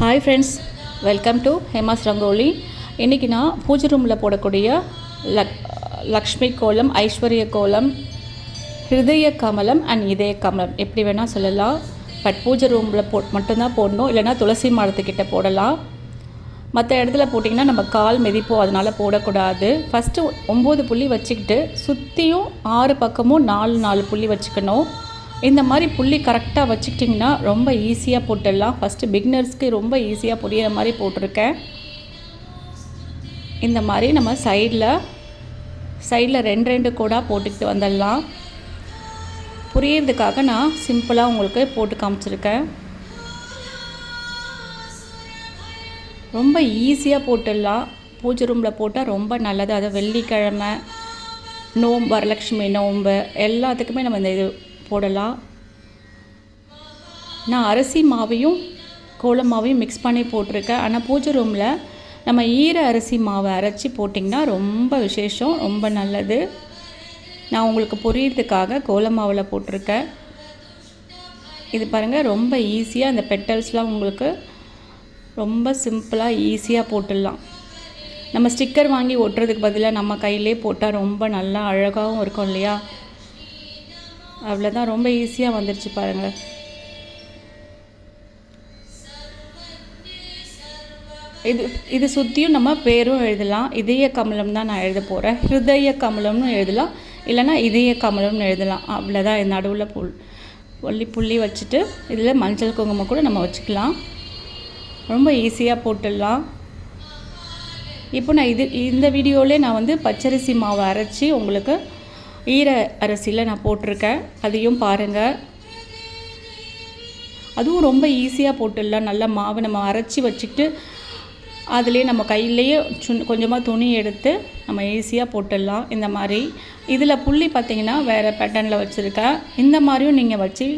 Hi friends welcome to Hema's rangoli இன்றைக்கி நான் பூஜை ரூமில் போடக்கூடிய லக் லக்ஷ்மி கோலம் ஐஸ்வர்ய கோலம் ஹிருதய கமலம் அண்ட் இதய கமலம். எப்படி வேணால் சொல்லலாம். பட் பூஜை ரூமில் போ மட்டும்தான் போடணும். இல்லைன்னா துளசி மரத்துக்கிட்ட போடலாம். மற்ற இடத்துல போட்டிங்கன்னா நம்ம கால் மிதிப்போம் அதனால் போடக்கூடாது. ஃபஸ்ட்டு ஒம்பது புள்ளி வச்சுக்கிட்டு சுற்றியும் ஆறு பக்கமும் நாலு நாலு புள்ளி வச்சுக்கணும். இந்த மாதிரி புள்ளி கரெக்டாக வச்சுக்கிட்டிங்கன்னா ரொம்ப ஈஸியாக போட்டுடலாம். ஃபஸ்ட்டு பிகினர்ஸ்க்கு ரொம்ப ஈஸியாக புரியிற மாதிரி போட்டிருக்கேன். இந்த மாதிரி நம்ம சைடில் சைடில் ரெண்டு ரெண்டு கூட போட்டுக்கிட்டு வந்துடலாம். புரியறதுக்காக நான் சிம்பிளாக உங்களுக்கு போட்டு காமிச்சிருக்கேன். ரொம்ப ஈஸியாக போட்டுடலாம். பூஜை ரூமில் போட்டால் ரொம்ப நல்லது. அது வெள்ளிக்கிழமை நோம்பு வரலட்சுமி நோம்பு எல்லாத்துக்குமே நம்ம இந்த இது போடலாம். நான் அரிசி மாவையும் கோல மாவையும் மிக்ஸ் பண்ணி போட்டிருக்கேன். ஆனால் பூஜை ரூமில் நம்ம ஈர அரிசி மாவை அரைச்சி போட்டிங்கன்னா ரொம்ப விசேஷம் ரொம்ப நல்லது. நான் உங்களுக்கு புரியறதுக்காக கோல மாவில் போட்டிருக்கேன். இது பாருங்கள் ரொம்ப ஈஸியாக அந்த பெட்டல்ஸ்லாம் உங்களுக்கு ரொம்ப சிம்பிளாக ஈஸியாக போட்டுடலாம். நம்ம ஸ்டிக்கர் வாங்கி ஒட்டுறதுக்கு பதிலாக நம்ம கையிலே போட்டால் ரொம்ப நல்லா அழகாகவும் இருக்கும் இல்லையா? அவ்வளோதான் ரொம்ப ஈஸியாக வந்துருச்சு பாருங்கள் இது இது சுற்றியும் நம்ம பேரும் எழுதலாம். இதய கமலம் தான் நான் எழுத போகிறேன் ஹிருதய கமலம்னு எழுதலாம். இல்லைன்னா இதய கமலம்னு எழுதலாம். அவ்வளோதான் நடுவில் புல் புள்ளி புள்ளி வச்சுட்டு இதில் மஞ்சள் குங்குமம் கூட நம்ம வச்சுக்கலாம். ரொம்ப ஈஸியாக போட்டுடலாம். இப்போ நான் இது இந்த வீடியோவிலே நான் வந்து பச்சரிசி மாவை அரைச்சி உங்களுக்கு ஈர அரிசியில் நான் போட்டிருக்கேன். அதையும் பாருங்கள் அதுவும் ரொம்ப ஈஸியாக போட்டுடலாம். நல்லா மாவு நம்ம அரைச்சி வச்சுட்டு அதுலேயே நம்ம கையிலேயே சு கொஞ்சமாக துணி எடுத்து நம்ம ஈஸியாக போட்டுடலாம். இந்த மாதிரி. இதில் புள்ளி பார்த்திங்கன்னா வேறு பேட்டர்னில் வச்சுருக்கேன். இந்த மாதிரியும் நீங்கள் வச்சு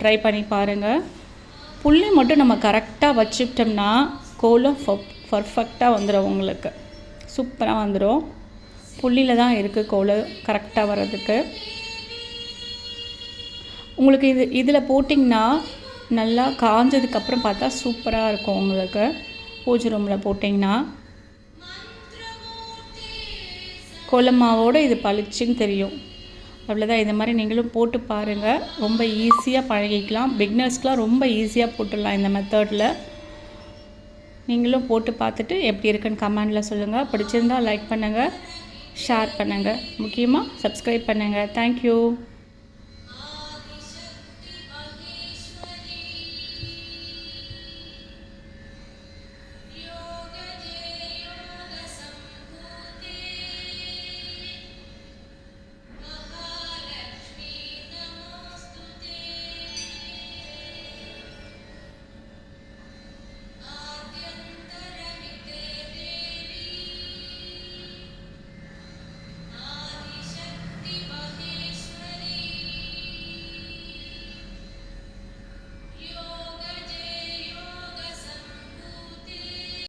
ட்ரை பண்ணி பாருங்கள் புள்ளி மட்டும் நம்ம கரெக்டாக வச்சுக்கிட்டோம்னா கோலம் பர்ஃபெக்டாக வந்துடும் உங்களுக்கு. சூப்பராக வந்துடும் புள்ளியில் தான் இருக்குது கோலம் கரெக்டாக வர்றதுக்கு. உங்களுக்கு இது இதில் போட்டிங்கன்னா நல்லா காஞ்சதுக்கப்புறம் பார்த்தா சூப்பராக இருக்கும் உங்களுக்கு. பூஜை ரூமில் போட்டிங்கன்னா. கோலமாவோடு இது பளிச்சுன்னு தெரியும். அவ்வளோதான் இந்த மாதிரி நீங்களும் போட்டு பாருங்கள் ரொம்ப ஈஸியாக பழகிக்கலாம். பிக்னர்ஸ்க்கெலாம் ரொம்ப ஈஸியாக போட்டுடலாம் இந்த மெத்தடில் நீங்களும் போட்டு பார்த்துட்டு எப்படி இருக்குன்னு கமெண்டில் சொல்லுங்கள் பிடிச்சிருந்தால் லைக் பண்ணுங்கள் ஷேர் பண்ணுங்கள் முக்கியமாக சப்ஸ்கிரைப் பண்ணுங்கள் தேங்க்யூ